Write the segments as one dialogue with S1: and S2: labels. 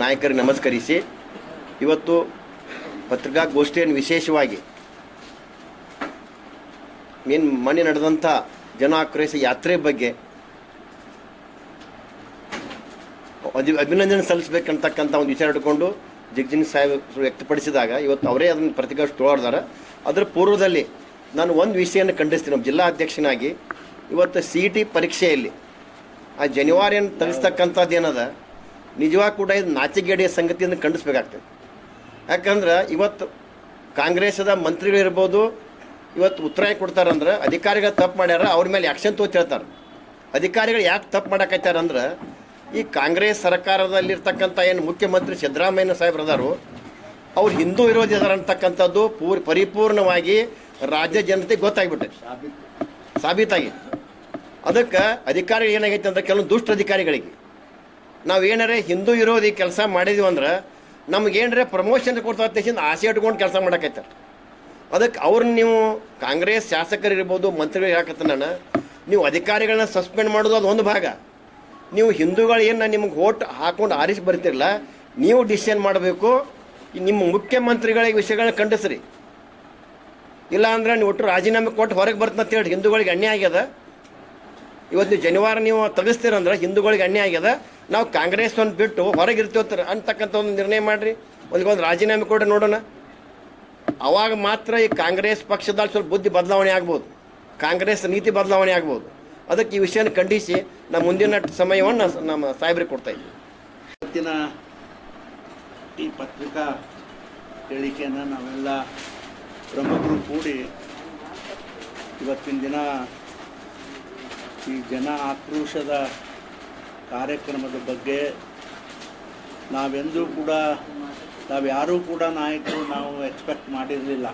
S1: ನಾಯಕರಿಗೆ ನಮಸ್ಕರಿಸಿ. ಇವತ್ತು ಪತ್ರಿಕಾಗೋಷ್ಠಿಯನ್ನು ವಿಶೇಷವಾಗಿ ಏನು ಮನೆ ನಡೆದಂಥ ಜನ ಆಕ್ರೋಶ ಯಾತ್ರೆ ಬಗ್ಗೆ ಅಧಿ ಅಭಿನಂದನೆ ಸಲ್ಲಿಸಬೇಕಂತಕ್ಕಂಥ ಒಂದು ವಿಚಾರ ಇಟ್ಕೊಂಡು ಜಗಜಿನ್ ಸಾಹೇಬ್ ವ್ಯಕ್ತಪಡಿಸಿದಾಗ ಇವತ್ತು ಅವರೇ ಅದನ್ನು ಪ್ರತಿಕಾಶ ತೊಗೊಳ್ದಾರೆ ಅದರ ಪೂರ್ವದಲ್ಲಿ ನಾನು ಒಂದು ವಿಷಯವನ್ನು ಖಂಡಿಸ್ತೀನಿ. ನಮ್ಮ ಜಿಲ್ಲಾ ಅಧ್ಯಕ್ಷನಾಗಿ ಇವತ್ತು ಸಿ ಇ ಟಿ ಪರೀಕ್ಷೆಯಲ್ಲಿ ಆ ಜನಿವಾರಿಯನ್ನು ತರಿಸ್ತಕ್ಕಂಥದ್ದು ಏನದ ನಿಜವಾಗಿ ಕೂಡ ಇದು ನಾಚಿಗೇಡಿಯ ಸಂಗತಿಯನ್ನು ಖಂಡಿಸ್ಬೇಕಾಗ್ತದೆ. ಯಾಕಂದ್ರೆ ಇವತ್ತು ಕಾಂಗ್ರೆಸ್ದ ಮಂತ್ರಿಗಳಿರ್ಬೋದು ಇವತ್ತು ಉತ್ತರ ಕೊಡ್ತಾರಂದ್ರೆ ಅಧಿಕಾರಿಗಳು ತಪ್ಪು ಮಾಡ್ಯಾರ ಅವ್ರ ಮೇಲೆ ಆ್ಯಕ್ಷನ್ ಹೇಳ್ತಾರೆ. ಅಧಿಕಾರಿಗಳು ಯಾಕೆ ತಪ್ಪು ಮಾಡಕತ್ತಾರಂದ್ರೆ ಈ ಕಾಂಗ್ರೆಸ್ ಸರ್ಕಾರದಲ್ಲಿರ್ತಕ್ಕಂಥ ಏನು ಮುಖ್ಯಮಂತ್ರಿ ಸಿದ್ದರಾಮಯ್ಯ ಸಾಹೇಬ್ರು ಅದಾರು ಅವ್ರು ಹಿಂದೂ ವಿರೋಧಿ ಅದಾರ ಅಂತಕ್ಕಂಥದ್ದು ಪೂರ್ ಪರಿಪೂರ್ಣವಾಗಿ ರಾಜ್ಯ ಜನತೆಗೆ ಗೊತ್ತಾಗ್ಬಿಟ್ಟೆ. ಸಾಬೀತಾಗಿ. ಅದಕ್ಕೆ ಅಧಿಕಾರಿಗಳು ಏನಾಗೈತೆ ಅಂದ್ರೆ ಕೆಲವೊಂದು ದುಷ್ಟ ಅಧಿಕಾರಿಗಳಿಗೆ. ನಾವು ಏನಾರ ಹಿಂದೂ ವಿರೋಧಿ ಕೆಲಸ ಮಾಡಿದ್ವಿ ಅಂದ್ರೆ ನಮ್ಗೆ ಏನಾರೇ ಪ್ರಮೋಷನ್ ಕೊಡ್ತಾ ಆಸೆ ಇಟ್ಕೊಂಡು ಕೆಲಸ ಮಾಡಕೈತಾರೆ ಅದಕ್ಕೆ ಅವ್ರನ್ನ ನೀವು ಕಾಂಗ್ರೆಸ್ ಶಾಸಕರಿರ್ಬೋದು ಮಂತ್ರಿಗಳು ಹೇಳಕತ್ತ ನಾನು. ನೀವು ಅಧಿಕಾರಿಗಳನ್ನ ಸಸ್ಪೆಂಡ್ ಮಾಡೋದು ಅದು ಒಂದು ಭಾಗ. ನೀವು ಹಿಂದೂಗಳು ಏನು ನಿಮ್ಗೆ ಓಟ್ ಹಾಕೊಂಡು ಆರಿಸಿ ಬರ್ತಿರಲ್ಲ ನೀವು ಡಿಸಿಷನ್ ಮಾಡಬೇಕು. ನಿಮ್ಮ ಮುಖ್ಯಮಂತ್ರಿಗಳಿಗೆ ವಿಷಯಗಳನ್ನ ಖಂಡಿಸ್ರಿ. ಇಲ್ಲ ಅಂದ್ರೆ ನೀವು ಒಟ್ಟು ರಾಜೀನಾಮೆ ಕೊಟ್ಟು ಹೊರಗೆ ಬರ್ತಂತ ಹೇಳಿ ಹಿಂದೂಗಳಿಗೆ ಅನ್ಯಾಯ ಆಗ್ಯದ. ಇವತ್ತು ನೀವು ಜನಿವಾರ ನೀವು ತಗಸ್ತೀರಂದ್ರೆ ಹಿಂದೂಗಳಿಗೆ ಅನ್ಯಾಯ ಆಗ್ಯದ. ನಾವು ಕಾಂಗ್ರೆಸ್ ಒಂದು ಬಿಟ್ಟು ಹೊರಗಿರ್ತೀವತ್ತರ ಅಂತಕ್ಕಂಥ ಒಂದು ನಿರ್ಣಯ ಮಾಡಿರಿ. ಒಂದು ರಾಜೀನಾಮೆ ಕೊಡ್ರಿ ನೋಡೋಣ. ಅವಾಗ ಮಾತ್ರ ಈ ಕಾಂಗ್ರೆಸ್ ಪಕ್ಷದಲ್ಲಿ ಸ್ವಲ್ಪ ಬುದ್ಧಿ ಬದಲಾವಣೆ ಆಗ್ಬೋದು. ಕಾಂಗ್ರೆಸ್ ನೀತಿ ಬದಲಾವಣೆ ಆಗ್ಬೋದು. ಅದಕ್ಕೆ ಈ ವಿಷಯನ ಖಂಡಿಸಿ ನಮ್ಮ ಮುಂದಿನ ಸಮಯವನ್ನು ನಮ್ಮ ಸಾಹೇಬ್ರಿಗೆ ಕೊಡ್ತಾ ಇದ್ದೀವಿ
S2: ಇವತ್ತಿನ ಈ ಪತ್ರಿಕಾ ಹೇಳಿಕೆಯನ್ನು ನಾವೆಲ್ಲ ಪ್ರಮುಖರು ಕೂಡಿ ಇವತ್ತಿನ ದಿನ ಈ ಜನ ಆಕ್ರೋಶದ ಕಾರ್ಯಕ್ರಮದ ಬಗ್ಗೆ ನಾವೆಂದೂ ಕೂಡ, ನಾವ್ಯಾರೂ ಕೂಡ ನಾಯಕರು ನಾವು ಎಕ್ಸ್ಪೆಕ್ಟ್ ಮಾಡಿರಲಿಲ್ಲ.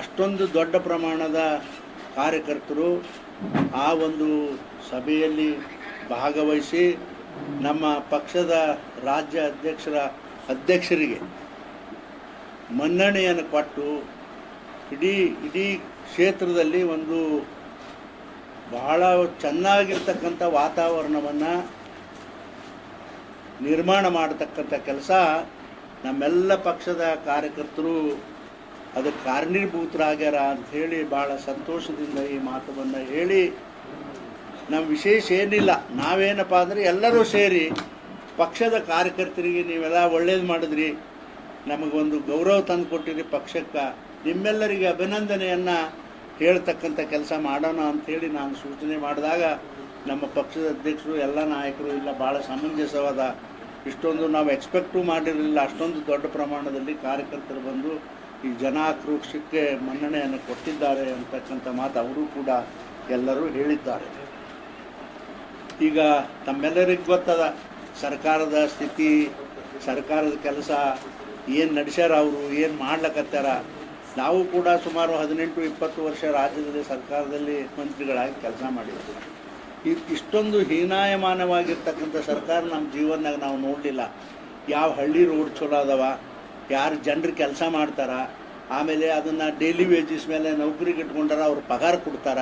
S2: ಅಷ್ಟೊಂದು ದೊಡ್ಡ ಪ್ರಮಾಣದ ಕಾರ್ಯಕರ್ತರು ಆ ಒಂದು ಸಭೆಯಲ್ಲಿ ಭಾಗವಹಿಸಿ ನಮ್ಮ ಪಕ್ಷದ ರಾಜ್ಯ ಅಧ್ಯಕ್ಷರ, ಅಧ್ಯಕ್ಷರಿಗೆ ಮನ್ನಣೆಯನ್ನು ಕೊಟ್ಟು ಇಡೀ ಇಡೀ ಕ್ಷೇತ್ರದಲ್ಲಿ ಒಂದು ಬಹಳ ಚೆನ್ನಾಗಿರ್ತಕ್ಕಂಥ ವಾತಾವರಣವನ್ನು ನಿರ್ಮಾಣ ಮಾಡತಕ್ಕಂಥ ಕೆಲಸ ನಮ್ಮೆಲ್ಲ ಪಕ್ಷದ ಕಾರ್ಯಕರ್ತರು ಅದಕ್ಕೆ ಕಾರಣೀಭೂತರಾಗ್ಯಾರ ಹೇಳಿ ಭಾಳ ಸಂತೋಷದಿಂದ ಈ ಮಾತುವನ್ನು ಹೇಳಿ. ನಮ್ಮ ವಿಶೇಷ ಏನಿಲ್ಲ, ನಾವೇನಪ್ಪ ಅಂದರೆ ಎಲ್ಲರೂ ಸೇರಿ ಪಕ್ಷದ ಕಾರ್ಯಕರ್ತರಿಗೆ ನೀವೆಲ್ಲ ಒಳ್ಳೇದು ಮಾಡಿದ್ರಿ, ನಮಗೊಂದು ಗೌರವ ತಂದು ಕೊಟ್ಟಿರಿ ಪಕ್ಷಕ್ಕೆ, ನಿಮ್ಮೆಲ್ಲರಿಗೆ ಅಭಿನಂದನೆಯನ್ನು ಹೇಳ್ತಕ್ಕಂಥ ಕೆಲಸ ಮಾಡೋಣ ಅಂಥೇಳಿ ನಾನು ಸೂಚನೆ ಮಾಡಿದಾಗ ನಮ್ಮ ಪಕ್ಷದ ಅಧ್ಯಕ್ಷರು, ಎಲ್ಲ ನಾಯಕರು, ಇಲ್ಲ ಭಾಳ ಸಮಂಜಸವಾದ ಇಷ್ಟೊಂದು ನಾವು ಎಕ್ಸ್ಪೆಕ್ಟು ಮಾಡಿರಲಿಲ್ಲ. ಅಷ್ಟೊಂದು ದೊಡ್ಡ ಪ್ರಮಾಣದಲ್ಲಿ ಕಾರ್ಯಕರ್ತರು ಬಂದು ಈ ಜನ ಆಕ್ರೋಶಕ್ಕೆ ಮನ್ನಣೆಯನ್ನು ಕೊಟ್ಟಿದ್ದಾರೆ ಅಂತಕ್ಕಂಥ ಮಾತು ಅವರು ಕೂಡ ಎಲ್ಲರೂ ಹೇಳಿದ್ದಾರೆ. ಈಗ ತಮ್ಮೆಲ್ಲರಿಗೂ ಗೊತ್ತದ, ಸರ್ಕಾರದ ಸ್ಥಿತಿ, ಸರ್ಕಾರದ ಕೆಲಸ ಏನು ನಡೆಸ್ಯಾರ ಅವರು, ಏನು ಮಾಡ್ಲಕತ್ತಾರ? ನಾವು ಕೂಡ ಸುಮಾರು ಹದಿನೆಂಟು ಇಪ್ಪತ್ತು ವರ್ಷ ರಾಜ್ಯದಲ್ಲಿ ಸರ್ಕಾರದಲ್ಲಿ ಮಂತ್ರಿಗಳಾಗಿ ಕೆಲಸ ಮಾಡಿದ್ದೀವಿ ಈ ಇಷ್ಟೊಂದು ಹೀನಾಯಮಾನವಾಗಿರ್ತಕ್ಕಂಥ ಸರ್ಕಾರ ನಮ್ಮ ಜೀವನದಾಗ ನಾವು ನೋಡಲಿಲ್ಲ. ಯಾವ ಹಳ್ಳಿ ರೋಡ್ ಚಲೋ ಅದಾವ, ಯಾರು ಜನರು ಕೆಲಸ ಮಾಡ್ತಾರ, ಆಮೇಲೆ ಅದನ್ನು ಡೈಲಿ ವೇಜಸ್ ಮೇಲೆ ನೌಕರಿಗೆ ಇಟ್ಕೊಂಡಾರ ಅವ್ರು ಪಗಾರ ಕೊಡ್ತಾರ.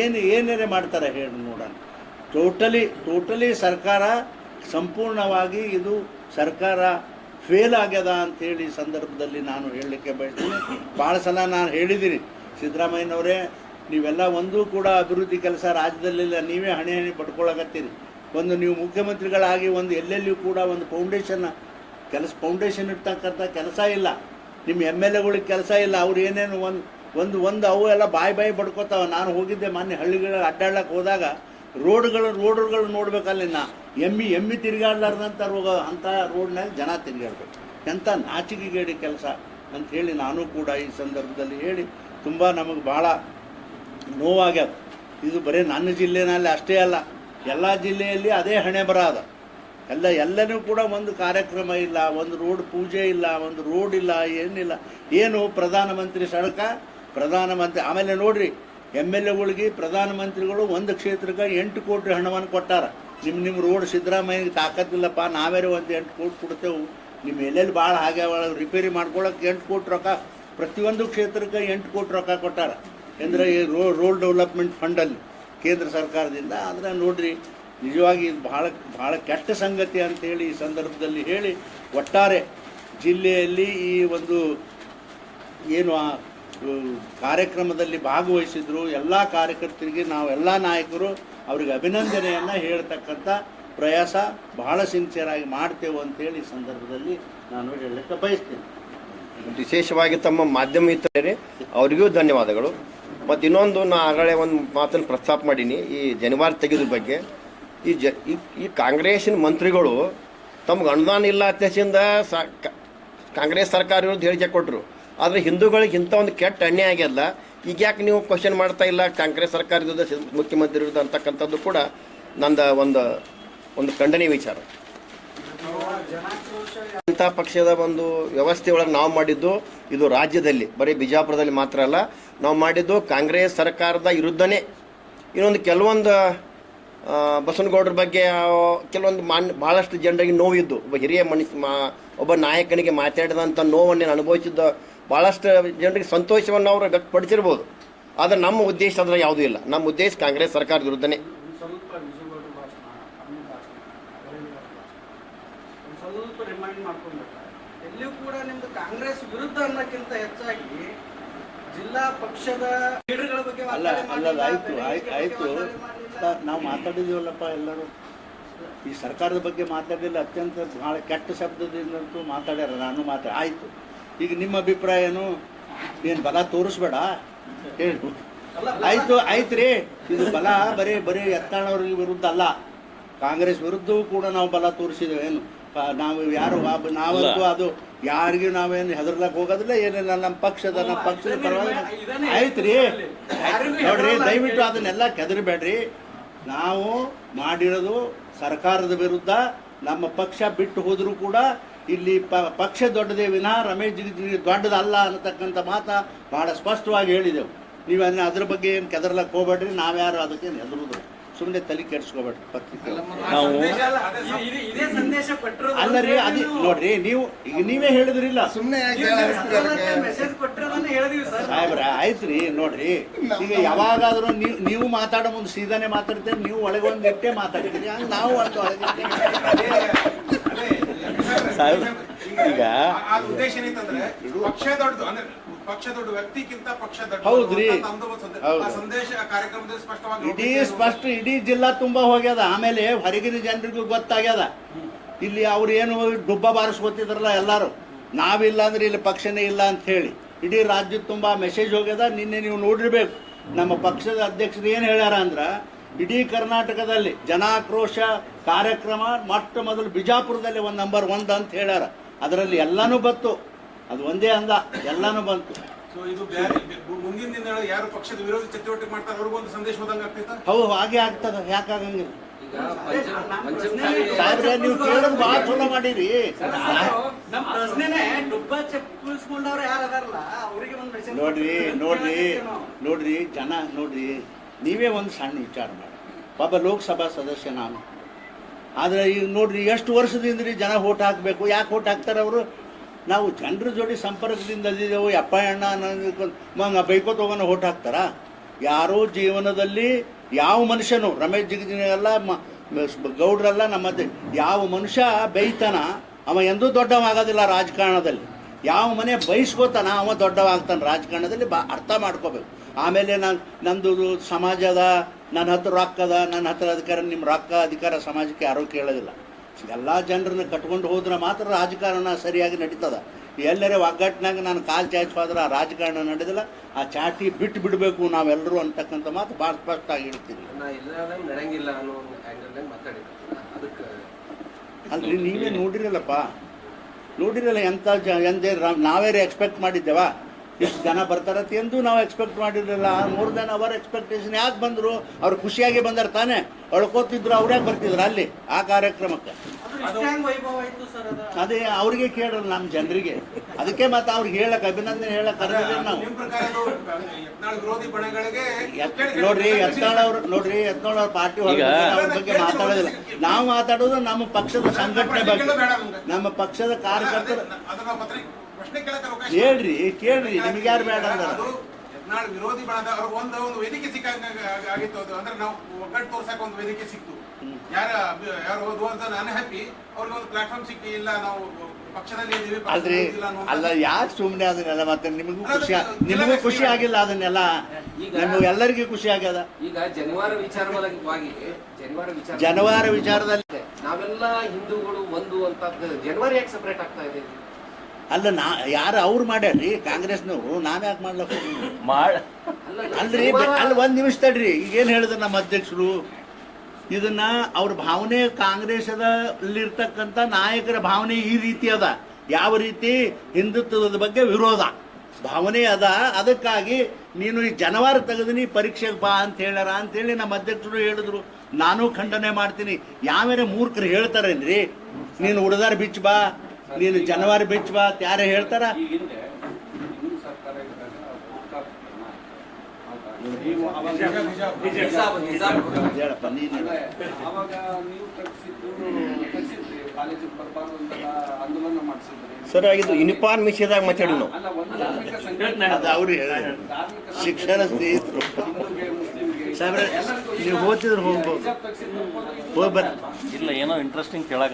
S2: ಏನು, ಏನೇನೇ ಮಾಡ್ತಾರೆ ಹೇಳಿ ನೋಡೋಣ. ಟೋಟಲಿ ಟೋಟಲಿ ಸರ್ಕಾರ ಸಂಪೂರ್ಣವಾಗಿ ಇದು ಸರ್ಕಾರ ಫೇಲ್ ಆಗ್ಯದ ಅಂಥೇಳಿ ಸಂದರ್ಭದಲ್ಲಿ ನಾನು ಹೇಳಲಿಕ್ಕೆ ಬಯಸ್ತೀನಿ. ಭಾಳ ಸಲ ನಾನು ಹೇಳಿದ್ದೀನಿ, ಸಿದ್ದರಾಮಯ್ಯನವರೇ, ನೀವೆಲ್ಲ ಒಂದೂ ಕೂಡ ಅಭಿವೃದ್ಧಿ ಕೆಲಸ ರಾಜ್ಯದಲ್ಲಿಲ್ಲ ನೀವೇ ಹಣೆ ಹಣೆ ಪಡ್ಕೊಳಕತ್ತೀರಿ. ಒಂದು ನೀವು ಮುಖ್ಯಮಂತ್ರಿಗಳಾಗಿ ಒಂದು ಎಲ್ಲೆಲ್ಲಿಯೂ ಕೂಡ ಒಂದು ಫೌಂಡೇಶನ್ ಕೆಲಸ ಫೌಂಡೇಶನ್ ಇರ್ತಕ್ಕಂಥ ಕೆಲಸ ಇಲ್ಲ. ನಿಮ್ಮ ಎಂ ಎಲ್ ಎಗಳಿಗೆ ಕೆಲಸ ಇಲ್ಲ, ಅವ್ರು ಏನೇನು ಒಂದು ಒಂದು ಒಂದು ಅವು ಎಲ್ಲ ಬಾಯಿ ಬಾಯಿ ಪಡ್ಕೋತಾವೆ. ನಾನು ಹೋಗಿದ್ದೆ ಮೊನ್ನೆ ಹಳ್ಳಿಗಳ ಅಡ್ಡಾಡ್ಲಕ್ಕೆ ಹೋದಾಗ ರೋಡ್ಗಳು ರೋಡ್ಗಳು ನೋಡ್ಬೇಕಲ್ಲಿನ ಎಮ್ಮಿ ಎಮ್ಮಿ ತಿರುಗಾಡ್ಲಾರ್ದಂಥ ರೋಗ ಅಂಥ ರೋಡ್ನಾಗ ಜನ ತಿರುಗಾಡ್ಬೇಕು. ಎಂಥ ನಾಚಿಕೆಗೇಡಿ ಕೆಲಸ ಅಂತ ಹೇಳಿ ನಾನು ಕೂಡ ಈ ಸಂದರ್ಭದಲ್ಲಿ ಹೇಳಿ ತುಂಬ ನಮಗೆ ಭಾಳ ನೋವಾಗ್ಯದ. ಇದು ಬರೀ ನನ್ನ ಜಿಲ್ಲೆನಲ್ಲಿ ಅಷ್ಟೇ ಅಲ್ಲ, ಎಲ್ಲ ಜಿಲ್ಲೆಯಲ್ಲಿ ಅದೇ ಹಣೆ ಬರ ಅದ. ಎಲ್ಲ, ಎಲ್ಲನೂ ಕೂಡ ಒಂದು ಕಾರ್ಯಕ್ರಮ ಇಲ್ಲ, ಒಂದು ರೋಡ್ ಪೂಜೆ ಇಲ್ಲ, ಒಂದು ರೋಡ್ ಇಲ್ಲ, ಏನಿಲ್ಲ. ಏನು ಪ್ರಧಾನಮಂತ್ರಿ ಸಡಕ? ಪ್ರಧಾನಮಂತ್ರಿ, ಆಮೇಲೆ ನೋಡ್ರಿ ಎಂ ಎಲ್ ಎಗಳಿಗೆ ಪ್ರಧಾನಮಂತ್ರಿಗಳು ಒಂದು ಕ್ಷೇತ್ರಕ್ಕೆ ಎಂಟು ಕೋಟಿ ಹಣವನ್ನು ಕೊಟ್ಟಾರ. ನಿಮ್ಮ ನಿಮ್ಮ ರೋಡ್ ಸಿದ್ದರಾಮಯ್ಯಗೆ ತಾಕತ್ತಿಲ್ಲಪ್ಪ ನಾವೇರೆ ಒಂದು ಎಂಟು ಕೋಟಿ ಕೊಡ್ತೇವೆ. ನಿಮ್ಮ ಎಲ್ಲೆಲ್ಲಿ ಭಾಳ ಹಾಗೆ ರಿಪೇರಿ ಮಾಡ್ಕೊಳಕ್ಕೆ ಎಂಟು ಕೋಟಿ ರೊಕ್ಕ, ಪ್ರತಿಯೊಂದು ಕ್ಷೇತ್ರಕ್ಕೆ ಎಂಟು ಕೋಟಿ ರೊಕ್ಕ ಕೊಟ್ಟಾರ. ಅಂದರೆ ಈ ರೋ ರೋಡ್ ಡೆವಲಪ್ಮೆಂಟ್ ಫಂಡಲ್ಲಿ ಕೇಂದ್ರ ಸರ್ಕಾರದಿಂದ. ಆದರೆ ನೋಡ್ರಿ, ನಿಜವಾಗಿ ಇದು ಭಾಳ ಭಾಳ ಕೆಟ್ಟ ಸಂಗತಿ ಅಂತೇಳಿ ಈ ಸಂದರ್ಭದಲ್ಲಿ ಹೇಳಿ, ಒಟ್ಟಾರೆ ಜಿಲ್ಲೆಯಲ್ಲಿ ಈ ಒಂದು ಏನು ಕಾರ್ಯಕ್ರಮದಲ್ಲಿ ಭಾಗವಹಿಸಿದ್ರು ಎಲ್ಲ ಕಾರ್ಯಕರ್ತರಿಗೆ ನಾವೆಲ್ಲ ನಾಯಕರು ಅವ್ರಿಗೆ ಅಭಿನಂದನೆಯನ್ನು ಹೇಳ್ತಕ್ಕಂಥ ಪ್ರಯಾಸ ಬಹಳ ಸಿನ್ಸಿಯರ್ ಆಗಿ ಮಾಡ್ತೇವೆ ಅಂತೇಳಿ ಈ ಸಂದರ್ಭದಲ್ಲಿ ನಾನು ಹೇಳಲಿಕ್ಕೆ ಬಯಸ್ತೀನಿ.
S1: ವಿಶೇಷವಾಗಿ ತಮ್ಮ ಮಾಧ್ಯಮ ಇತರೆ ಅವರಿಗೂ ಧನ್ಯವಾದಗಳು. ಮತ್ತು ಇನ್ನೊಂದು ನಾ ಆಗಲೇ ಒಂದು ಮಾತನ್ನು ಪ್ರಸ್ತಾಪ ಮಾಡೀನಿ, ಈ ಜನಿವಾರ ತೆಗೆದ್ರ ಬಗ್ಗೆ. ಈ ಜ, ಈ- ಕಾಂಗ್ರೆಸ್ಸಿನ ಮಂತ್ರಿಗಳು ತಮ್ಗೆ ಅನುದಾನ ಇಲ್ಲ ಅತ್ಯಸಿಂದ ಸಾ ಕಾಂಗ್ರೆಸ್ ಸರ್ಕಾರ ವಿರುದ್ಧ ಹೇಳಿಕೆ ಕೊಟ್ಟರು ಆದರೆ ಹಿಂದೂಗಳಿಗೆ ಇಂಥ ಒಂದು ಕೆಟ್ಟ ಅನ್ಯಾಯ ಆಗ್ಯಲ್ಲ ಈಗ ಯಾಕೆ ನೀವು ಕ್ವಶನ್ ಮಾಡ್ತಾ ಇಲ್ಲ? ಕಾಂಗ್ರೆಸ್ ಸರ್ಕಾರ ವಿರುದ್ಧ ಮುಖ್ಯಮಂತ್ರಿ ವಿರುದ್ಧ ಅಂತಕ್ಕಂಥದ್ದು ಕೂಡ ನಂದ ಒಂದು ಒಂದು ಖಂಡನೀಯ ವಿಚಾರ. ಇಂಥ ಪಕ್ಷದ ಒಂದು ವ್ಯವಸ್ಥೆ ಒಳಗೆ ನಾವು ಮಾಡಿದ್ದು ಇದು ರಾಜ್ಯದಲ್ಲಿ, ಬರೀ ಬಿಜಾಪುರದಲ್ಲಿ ಮಾತ್ರ ಅಲ್ಲ. ನಾವು ಮಾಡಿದ್ದು ಕಾಂಗ್ರೆಸ್ ಸರ್ಕಾರದ ವಿರುದ್ಧನೇ. ಇನ್ನೊಂದು ಕೆಲವೊಂದು ಬಸವನಗೌಡ್ರ ಬಗ್ಗೆ ಕೆಲವೊಂದು ಮಾನ್ ಭಾಳಷ್ಟು ಜನರಿಗೆ ನೋವಿದ್ದು. ಒಬ್ಬ ಹಿರಿಯ ಮನುಷ್ಯ ಒಬ್ಬ ನಾಯಕನಿಗೆ ಮಾತಾಡಿದಂಥ ನೋವನ್ನು ನಾನು ಅನುಭವಿಸಿದ್ದ ಭಾಳಷ್ಟು ಜನರಿಗೆ ಸಂತೋಷವನ್ನು ಅವರು ವ್ಯಕ್ತಪಡಿಸಿರ್ಬೋದು ಆದರೆ ನಮ್ಮ ಉದ್ದೇಶ ಅದರ ಯಾವುದೂ ಇಲ್ಲ. ನಮ್ಮ ಉದ್ದೇಶ ಕಾಂಗ್ರೆಸ್ ಸರ್ಕಾರದ ವಿರುದ್ಧನೇ.
S3: ಸ್ವಲ್ಪ ವಿಜುವಲ್ ಭಾಷಣ ಕಮ್ಮಿ ಭಾಷಣ ಹಳೆಯ ಭಾಷಣ. ಒಂದು ಸ್ವಲ್ಪ ರಿಮೈಂಡ್ ಮಾಡ್ಕೊಂಡ್ಬಿಟ್ರೆ ಎಲ್ಲಿಯೂ ಕೂಡ ನಿಮ್ದು ಕಾಂಗ್ರೆಸ್ ವಿರುದ್ಧ ಅನ್ನೋಕ್ಕಿಂತ ಹೆಚ್ಚಾಗಿ ಜಿಲ್ಲಾ ಪಕ್ಷದ ಲೀಡರ್ಗಳ ಬಗ್ಗೆ
S2: ಅಲ್ಲ ಅಲ್ಲ ಆಯ್ತು ಆಯ್ತು ನಾವು ಮಾತಾಡಿದೀವಲ್ಲಪ್ಪ ಎಲ್ಲರೂ. ಈ ಸರ್ಕಾರದ ಬಗ್ಗೆ ಮಾತಾಡಲಿಲ್ಲ ಅತ್ಯಂತ ಬಹಳ ಕೆಟ್ಟ ಶಬ್ದದಿಂದಂತೂ ಮಾತಾಡ್ಯಾರ ನಾನು ಮಾತಾಡ ಆಯ್ತು. ಈಗ ನಿಮ್ಮ ಅಭಿಪ್ರಾಯ ಏನು ಏನು ಬಲ ತೋರಿಸ್ಬೇಡ? ಹೇಳು. ಆಯ್ತು ಆಯ್ತ್ರಿ ರೀ. ಇದು ಬಲ ಬರೀ ಬರೀ ಎತ್ತಾಣವ್ರಿಗೆ ವಿರುದ್ಧ ಅಲ್ಲ. ಕಾಂಗ್ರೆಸ್ ವಿರುದ್ಧವೂ ಕೂಡ ನಾವು ಬಲ ತೋರಿಸಿದ್ದೇವೆ. ಏನು? ನಾವು ಯಾರು ನಾವಂತೂ ಅದು ಯಾರಿಗೂ ನಾವೇನು ಹೆದರ್ಲಕ್ ಹೋಗೋದಿಲ್ಲ. ಏನಿಲ್ಲ ನಮ್ಮ ಪಕ್ಷದ ನಮ್ಮ ಪಕ್ಷದ ಪರವಾಗಿ ಆಯ್ತ್ರಿ ನೋಡ್ರಿ ದಯವಿಟ್ಟು ಅದನ್ನೆಲ್ಲ ಕೆದರಿಬೇಡ್ರಿ. ನಾವು ಮಾಡಿರೋದು ಸರ್ಕಾರದ ವಿರುದ್ಧ. ನಮ್ಮ ಪಕ್ಷ ಬಿಟ್ಟು ಹೋದರೂ ಕೂಡ ಇಲ್ಲಿ ಪ ಪಕ್ಷ ದೊಡ್ಡದೇ ವಿನಃ ರಮೇಶ್ ಜಿಗಜಿಗಿ ದೊಡ್ಡದಲ್ಲ ಅನ್ನತಕ್ಕಂಥ ಮಾತ ಬಹಳ ಸ್ಪಷ್ಟವಾಗಿ ಹೇಳಿದೆವು. ನೀವು ಅದನ್ನ ಅದ್ರ ಬಗ್ಗೆ ಏನು ಕೆದರ್ಲಕ್ಕೆ ಹೋಗ್ಬೇಡ್ರಿ ನಾವ್ಯಾರು ಅದಕ್ಕೆ ಹೆದರುದು ಸುಮ್ಮನೆ ತಲೆ ಕೆಡಿಸ್ಕೋಬೇಡ್ರಿ ಪತ್ರಿಕೆ. ನಾವು
S3: ಅಲ್ಲ,
S2: ರೀ ಅದೇ ನೋಡ್ರಿ ನೀವು ಈಗ ನೀವೇ ಹೇಳಿದ್ರಿಲ್ಲ.
S4: ಸುಮ್ಮನೆ
S3: ನೀವು ಮೆಸೇಜ್ ಕೊಟ್ಟಿರೋದನ್ನ ಹೇಳಿದೀವಿ ಸರ್.
S2: ಸಾಹೇಬ್ರ ಆಯ್ತು ರೀ ನೋಡ್ರಿ. ಈಗ ಯಾವಾಗಾದ್ರೂ ನೀವು ನೀವು ಮಾತಾಡೋ ಮುಂದೆ ಸೀದಾನೆ ಮಾತಾಡ್ತೇನೆ ನೀವು ಒಳಗೊಂದು ಇಟ್ಟೆ ಮಾತಾಡ್ತೀರಿ. ಹಂಗೆ ನಾವು ಒಂದು ಒಳಗೆ ಈಗ
S5: ಆ ಉದ್ದೇಶ ಏನಂತಂದ್ರೆ ಪಕ್ಷ ದೊಡ್ಡದು ಅಂದ್ರೆ ಪಕ್ಷ ದೊಡ್ಡ ವ್ಯಕ್ತಿಗಿಂತ ಪಕ್ಷ ದೊಡ್ಡ
S2: ಹೌದ್ರಿ.
S5: ಸಂದೇಶ.
S2: ಹೌದು.
S5: ಆ ಸಂದೇಶ ಆ ಕಾರ್ಯಕ್ರಮದಲ್ಲಿ ಸ್ಪಷ್ಟವಾಗಿ
S2: ಇಡೀ ಸ್ಪಷ್ಟ ಇಡೀ ಜಿಲ್ಲಾ ತುಂಬಾ ಹೋಗ್ಯದ ಆಮೇಲೆ ಹೊರಗಿನ ಜನರಿಗೂ ಗೊತ್ತಾಗ್ಯದ ಇಲ್ಲಿ ಅವ್ರು ಏನು ಡುಬ್ಬ ಬಾರಿಸ್ಕೊತಿದ್ರಲ್ಲ ಎಲ್ಲಾರು ನಾವಿಲ್ಲ ಅಂದ್ರೆ ಇಲ್ಲಿ ಪಕ್ಷನೇ ಇಲ್ಲ ಅಂತ ಹೇಳಿ ಇಡೀ ರಾಜ್ಯದ ತುಂಬಾ ಮೆಸೇಜ್ ಹೋಗ್ಯದ ನಿನ್ನೆ ನೀವು ನೋಡಿರ್ಬೇಕು ನಮ್ಮ ಪಕ್ಷದ ಅಧ್ಯಕ್ಷರು ಏನು ಹೇಳ್ಯಾರ ಅಂದ್ರ ಇಡೀ ಕರ್ನಾಟಕದಲ್ಲಿ ಜನಾಕ್ರೋಶ ಕಾರ್ಯಕ್ರಮ ಮೊಟ್ಟ ಮೊದಲು ಬಿಜಾಪುರದಲ್ಲಿ ಒಂದು ನಂಬರ್ ಒಂದು ಅಂತ ಹೇಳ್ಯಾರ. ಅದರಲ್ಲಿ ಎಲ್ಲಾನು ಬಂತು. ಅದು ಒಂದೇ ಅಂದ. ಎಲ್ಲಾನು ಬಂತು.
S5: ಸೊ ಇದು ಬ್ಯಾರೆ ಮುಂದಿನ ದಿನಗಳು ಯಾರು ಪಕ್ಷದ ವಿರೋಧಿ ಚಟುವಟಿಕೆ ಮಾಡ್ತಾರೆ ಅವ್ರಿಗೊಂದು ಸಂದೇಶ ಹೋದಂಗ ಆಗ್ತೈತ?
S2: ಹೌದು ಹಾಗೆ ಆಗ್ತದ ಯಾಕಾಗಂಗಿಲ್ಲ ಸಾಹೇಬ್ರೆ ನೀವು ಕೇಳೋದು ಭಾಳ ಚಲೋ ಮಾಡಿರಿ.
S3: ನಮ್ಮ ಪ್ರಶ್ನೆನೇ ಡುಬ್ಬ ಚಪ್ಪಿಸ್ಕೊಂಡವ್ರು ಯಾರು ಅದಾರಲ್ಲ ಅವರಿಗೆ ಒಂದು ಮೆಸೇಜ್
S2: ನೋಡ್ರಿ ನೋಡ್ರಿ ನೋಡ್ರಿ ಜನ ನೋಡ್ರಿ ನೀವೇ ಒಂದು ಸಣ್ಣ ವಿಚಾರ ಮಾಡಿ. ಒಬ್ಬ ಲೋಕಸಭಾ ಸದಸ್ಯ ನಾನು. ಆದರೆ ಈಗ ನೋಡ್ರಿ, ಎಷ್ಟು ವರ್ಷದಿಂದ ರೀ ಜನ ಓಟ್ ಹಾಕಬೇಕು? ಯಾಕೆ ಓಟ್ ಹಾಕ್ತಾರೆ ಅವರು? ನಾವು ಜನರ ಜೋಡಿ ಸಂಪರ್ಕದಿಂದ ಇದ್ದೀವಿ ಅಪ್ಪ ಅಣ್ಣ ಅನ್ನೋದಕ್ಕೆ ಬೈಕೋ ಹೋಗೋಣ ಓಟ್ ಹಾಕ್ತಾರ? ಯಾರೋ ಜೀವನದಲ್ಲಿ ಯಾವ ಮನುಷ್ಯನು, ರಮೇಶ್ ಜಿಗಜಿನಲ್ಲ ಗೌಡ್ರಲ್ಲ ನಮ್ಮ ಯಾವ ಮನುಷ್ಯ ಬೈತಾನ, ಅವ ಎಂದೂ ದೊಡ್ಡವಾಗೋದಿಲ್ಲ ರಾಜಕಾರಣದಲ್ಲಿ. ಯಾವ ಮನೆ ಬಯಸ್ಕೋತಾನ ಅವ ದೊಡ್ಡವಾಗ್ತಾನೆ ರಾಜಕಾರಣದಲ್ಲಿ ಬಾ ಅರ್ಥ ಮಾಡ್ಕೋಬೇಕು. ಆಮೇಲೆ ನಾನು ನಂದು ಸಮಾಜದ ನನ್ನ ಹತ್ರ ರೊಕ್ಕ ಅದ ನನ್ನ ಹತ್ರ ಅಧಿಕಾರ ನಿಮ್ಮ ರೊಕ್ಕ ಅಧಿಕಾರ ಸಮಾಜಕ್ಕೆ ಯಾರೂ ಕೇಳೋದಿಲ್ಲ. ಎಲ್ಲ ಜನರನ್ನ ಕಟ್ಕೊಂಡು ಹೋದ್ರೆ ಮಾತ್ರ ರಾಜಕಾರಣ ಸರಿಯಾಗಿ ನಡೀತದ. ಎಲ್ಲರೇ ಒಗ್ಗಟ್ಟಿನಾಗ ನಾನು ಕಾಲು ಚಾಚ್ ಆದ್ರೆ ಆ ರಾಜಕಾರಣ ನಡೆದಿಲ್ಲ. ಆ ಚಾಟಿ ಬಿಟ್ಟು ಬಿಡಬೇಕು ನಾವೆಲ್ಲರೂ ಅಂತಕ್ಕಂಥ ಮಾತು ಭಾಳ ಸ್ಪಷ್ಟ ಆಗಿ ಹೇಳ್ತೀನಿ.
S6: ನಾ ಇಲ್ಲದಂಗೆ ನಡೆಯಂಗಿಲ್ಲ ಅನ್ನೋ ಒಂದು ಆ್ಯಂಗಲ್ನಾಗ ಮಾತಾಡಿದ್ರು ಅದಕ್ಕೆ
S2: ಅಲ್ರಿ ನೀವೇ ನೋಡಿರಲ್ಲಪ್ಪ. ನೋಡಿರಲ್ಲ ಎಂಥ ಜ ಎಂದೇ ರಾ- ನಾವೇ ಎಕ್ಸ್ಪೆಕ್ಟ್ ಮಾಡಿದ್ದೇವಾ? ಇಷ್ಟು ಜನ ಬರ್ತಾರತ್ತೆ ಎಂದು ನಾವು ಎಕ್ಸ್ಪೆಕ್ಟ್ ಮಾಡಿರಲಿಲ್ಲ. ಮೂರು ಜನ ಅವರ್ ಎಕ್ಸ್ಪೆಕ್ಟೇಷನ್ ಯಾಕೆ ಬಂದರು? ಅವ್ರು ಖುಷಿಯಾಗಿ ಬಂದಾರ ತಾನೇ. ಅಳ್ಕೋತಿದ್ರು ಅವ್ರ್ಯಾಕೆ ಬರ್ತಿದ್ರು ಅಲ್ಲಿ ಆ ಕಾರ್ಯಕ್ರಮಕ್ಕೆ?
S3: ಅದು
S2: ಅವ್ರಿಗೆ ಕೇಳಲ್ಲ ನಮ್ಮ ಜನರಿಗೆ. ಅದಕ್ಕೆ ಮತ್ತೆ ಅವ್ರಿಗೆ ಹೇಳಕ್ ಅಭಿನಂದನೆ ಹೇಳಕ್ ನಾವು. ನೋಡ್ರಿ ಯತ್ನಾಳ್ ಅವ್ರು ನೋಡ್ರಿ ಯತ್ನಾಳ್ ಅವ್ರ ಪಾರ್ಟಿ ಅವ್ರ ಬಗ್ಗೆ ಮಾತಾಡೋದಿಲ್ಲ. ನಾವು ಮಾತಾಡೋದು ನಮ್ಮ ಪಕ್ಷದ ಸಂಘಟನೆ ಬಗ್ಗೆ. ನಮ್ಮ ಪಕ್ಷದ ಕಾರ್ಯಕರ್ತರು
S5: ಅದನ್ನ ಪತ್ರಿಕೆ ಪ್ರಶ್ನೆ ಕೇಳಕ್ಕೆ ಅವಕಾಶ
S2: ಹೇಳ್ರಿ ಕೇಳ್ರಿ ನಿಮ್ಗೆ ಯಾರು ಬೇಡ ಅಂದಾರ?
S5: ವಿರೋಧಿ ಬಣದ ಅವ್ರ ಒಂದು ಒಂದು ವೇದಿಕೆ ಸಿಕ್ಕಂಗ ಆಗಿತ್ತು ಅದು. ಅಂದ್ರೆ ನಾವು ಒಗ್ಗಟ್ಟು ತೋರ್ಸಕ್ ಒಂದು ವೇದಿಕೆ ಸಿಕ್ತು. ಯಾರ ಯಾರು ಓದುವಂತ ನಾನು ಹ್ಯಾಪಿ ಅವ್ರಿಗೆ ಒಂದು ಪ್ಲಾಟ್ಫಾರ್ಮ್ ಸಿಕ್ಕಿ ಇಲ್ಲ ನಾವು
S2: ಅಲ್ರಿ
S5: ಇಲ್ಲ
S2: ಅಲ್ಲ ಯಾಕೆ ಸುಮ್ಮನೆ ಅದನ್ನೆಲ್ಲ ಮತ್ತೆ ನಿಮಗೂ ಖುಷಿ ನಿಮಗೂ ಖುಷಿ ಆಗಿಲ್ಲ ಅದನ್ನೆಲ್ಲ.
S6: ಈಗ-
S2: ನಿಮ್ಗೆ ಎಲ್ಲರಿಗೂ ಖುಷಿ ಆಗ್ಯದ.
S6: ಈಗ ಜನವಾರ ವಿಚಾರವಾಗಿ ಜನಿವಾರ ವಿಚಾರ
S2: ಜನವಾರ ವಿಚಾರದಲ್ಲಿ
S6: ನಾವೆಲ್ಲ ಹಿಂದೂಗಳು ಒಂದು ಅಂತ ಜನವರಿ ಯಾಕೆ ಸಪರೇಟ್ ಆಗ್ತಾ ಇದೆ?
S2: ಅಲ್ಲ ನಾ ಯಾರು ಅವ್ರು ಮಾಡ್ಯಾರ್ರಿ? ಕಾಂಗ್ರೆಸ್ನವರು ನಾವ್ ಯಾಕೆ ಮಾಡ್ಲಕ್ಕ
S6: ಮಾಡ
S2: ಅಲ್ರಿ ಅಲ್ಲಿ ಒಂದ್ ನಿಮಿಷ ತಡ್ರಿ. ಈಗ ಏನ್ ಹೇಳಿದ್ರು ನಮ್ಮ ಅಧ್ಯಕ್ಷರು? ಇದನ್ನ ಅವ್ರ ಭಾವನೆ ಕಾಂಗ್ರೆಸ್ದಲ್ಲಿರ್ತಕ್ಕಂಥ ನಾಯಕರ ಭಾವನೆ ಈ ರೀತಿ ಅದ. ಯಾವ ರೀತಿ? ಹಿಂದುತ್ವದ ಬಗ್ಗೆ ವಿರೋಧ. ಭಾವನೆ ಅದ. ಅದಕ್ಕಾಗಿ ನೀನು ಈ ಜನವಾರ ತೆಗೆದಿನಿ ಪರೀಕ್ಷೆಗೆ ಬಾ ಅಂತ ಹೇಳ್ಯಾರ ಅಂತೇಳಿ ನಮ್ಮ ಅಧ್ಯಕ್ಷರು ಹೇಳಿದ್ರು. ನಾನು ಖಂಡನೆ ಮಾಡ್ತೀನಿ. ಯಾವ್ಯಾರ ಮೂರ್ಖರು ಹೇಳ್ತಾರೇನ್ರಿ? ನೀನು ಉಡದಾರ ಬಿಚ್ಚ ಬಾ. ನೀನು ಜನವರಿ ಬಿಚ್ಚ ಬಾ ಅಂತ ಯಾರೇ ಹೇಳ್ತಾರ
S6: ಸರಿಯಾಗಿದ್ದು
S2: ಹೇಳಪ್ಪ ನೀನು
S1: ಸರ್ ಯೂನಿಫಾರ್ಮ್ ವಿಷಯದಾಗ ಮಾತಾಡಿ ನಾವು.
S2: ಅದು ಅವ್ರು ಶಿಕ್ಷಣ ಸ್ನೇಹಿತರು. ಸಾಹೇಬ್ರೆ, ನೀವು ಓದ್ತಿದ್ರೆ ಹೋಗ್ಬೋದು.
S7: ಇಲ್ಲ ಏನೋ ಇಂಟ್ರೆಸ್ಟಿಂಗ್ ಕೇಳಕ